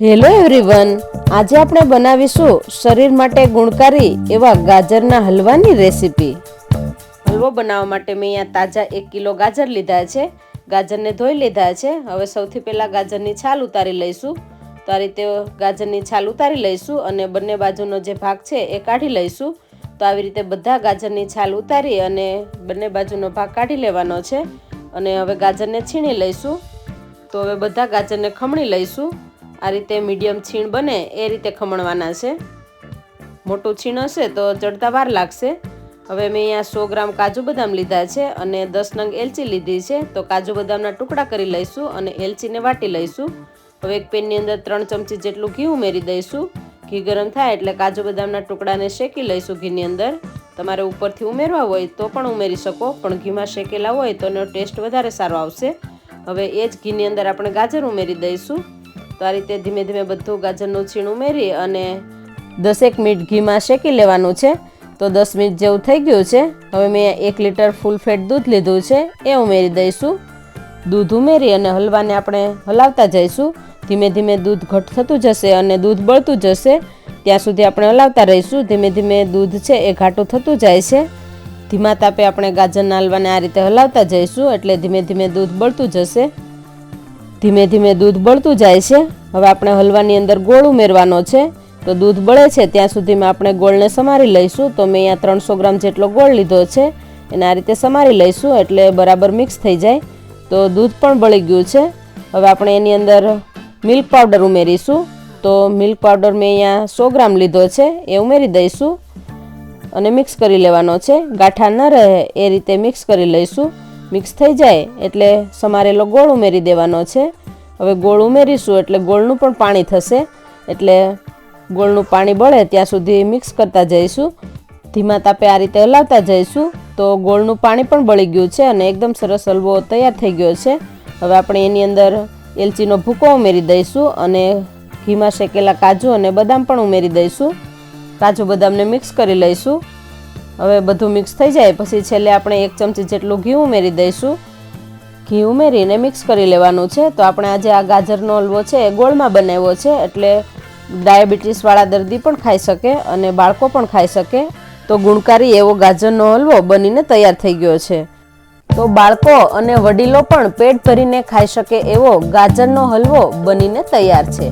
Hello everyone આજે આપણે બનાવીશું શરીર માટે ગુણકારી એવા ગાજરના હલવાની રેસીપી હલવો બનાવવા માટે મેં અહીંયા તાજા એક કિલો ગાજર લીધા છે. ગાજરને ધોઈ લીધા છે. હવે સૌથી પહેલાં ગાજરની છાલ ઉતારી લઈશું. તો આ રીતે ગાજરની છાલ ઉતારી લઈશું અને બંને બાજુનો જે ભાગ છે એ કાઢી લઈશું. તો આવી રીતે બધા ગાજરની છાલ ઉતારી અને બંને બાજુનો ભાગ કાઢી લેવાનો છે. અને હવે ગાજરને છીણી લઈશું. તો હવે બધા ગાજરને ખમણી લઈશું. આ રીતે મીડિયમ છીણ બને, એ રીતે ખમણવાના છે. મોટું છીણ હશે તો ચડતા વાર લાગશે. હવે મેં અહીંયા સો ગ્રામ કાજુ બદામ લીધા છે અને દસ નંગ એલચી લીધી છે. તો કાજુ બદામના ટુકડા કરી લઈશું અને એલચીને વાટી લઈશું. હવે એક પેનની અંદર ત્રણ ચમચી જેટલું ઘી ઉમેરી દઈશું. ઘી ગરમ થાય એટલે કાજુ બદામના ટુકડાને શેકી લઈશું ઘીની અંદર. તમારે ઉપરથી ઉમેરવા હોય તો પણ ઉમેરી શકો, પણ ઘીમાં શેકેલા હોય તો એનો ટેસ્ટ વધારે સારો આવશે. હવે એ જ ઘીની અંદર આપણે ગાજર ઉમેરી દઈશું. તો આ રીતે ધીમે ધીમે બધું ગાજરનું છીણ ઉમેરી અને દસેક મિનિટ ઘીમાં શેકી લેવાનું છે. તો દસ મિનિટ જેવું થઈ ગયું છે. હવે મેં એક લીટર ફૂલ ફેટ દૂધ લીધું છે. એ ઉમેરી દઈશું. દૂધ ઉમેરી અને હલવાને આપણે હલાવતા જઈશું. ધીમે ધીમે દૂધ ઘટ થતું જશે અને દૂધ બળતું જશે. ત્યાં સુધી આપણે હલાવતા રહીશું. ધીમે ધીમે દૂધ છે એ ઘાટું થતું જાય છે. ધીમા તાપે આપણે ગાજરના હલવાને આ રીતે હલાવતા જઈશું એટલે ધીમે ધીમે દૂધ બળતું જશે. ધીમે ધીમે દૂધ બળતું જાય છે. હવે આપણે હલવાની અંદર ગોળ ઉમેરવાનો છે. તો દૂધ બળે છે ત્યાં સુધીમાં આપણે ગોળને સમારી લઈશું. તો મેં અહીંયા ત્રણસો ગ્રામ જેટલો ગોળ લીધો છે. એને આ રીતે સમારી લઈશું એટલે બરાબર મિક્સ થઈ જાય. તો દૂધ પણ બળી ગયું છે. હવે આપણે એની અંદર મિલ્ક પાવડર ઉમેરીશું. તો મિલ્ક પાવડર મેં અહીંયા સો ગ્રામ લીધો છે. એ ઉમેરી દઈશું. અને મિક્સ કરી લેવાનો છે. ગાંઠા ન રહે એ રીતે મિક્સ કરી લઈશું. મિક્સ થઈ જાય એટલે સમારેલો ગોળ ઉમેરી દેવાનો છે. હવે ગોળ ઉમેરીશું એટલે ગોળનું પણ પાણી થશે. એટલે ગોળનું પાણી બળે ત્યાં સુધી મિક્સ કરતા જઈશું. ધીમા તાપે આ રીતે હલાવતા જઈશું. તો ગોળનું પાણી પણ બળી ગયું છે અને એકદમ સરસ હલવો તૈયાર થઈ ગયો છે. હવે આપણે એની અંદર એલચીનો ભૂકો ઉમેરી દઈશું અને ઘીમાં શેકેલા કાજુ અને બદામ પણ ઉમેરી દઈશું. કાજુ બદામને મિક્સ કરી લઈશું. હવે બધું મિક્સ થઈ જાય, પછી છેલ્લે આપણે એક ચમચી જેટલું ઘી ઉમેરી દઈશું. ઘી ઉમેરીને મિક્સ કરી લેવાનું છે. તો આપણે આજે આ ગાજરનો હલવો છે એ ગોળમાં બનાવ્યો છે, એટલે ડાયાબિટીસવાળા દર્દી પણ ખાઈ શકે અને બાળકો પણ ખાઈ શકે. તો ગુણકારી એવો ગાજરનો હલવો બનીને તૈયાર થઈ ગયો છે. તો બાળકો અને વડીલો પણ પેટ ભરીને ખાઈ શકે એવો ગાજરનો હલવો બનીને તૈયાર છે.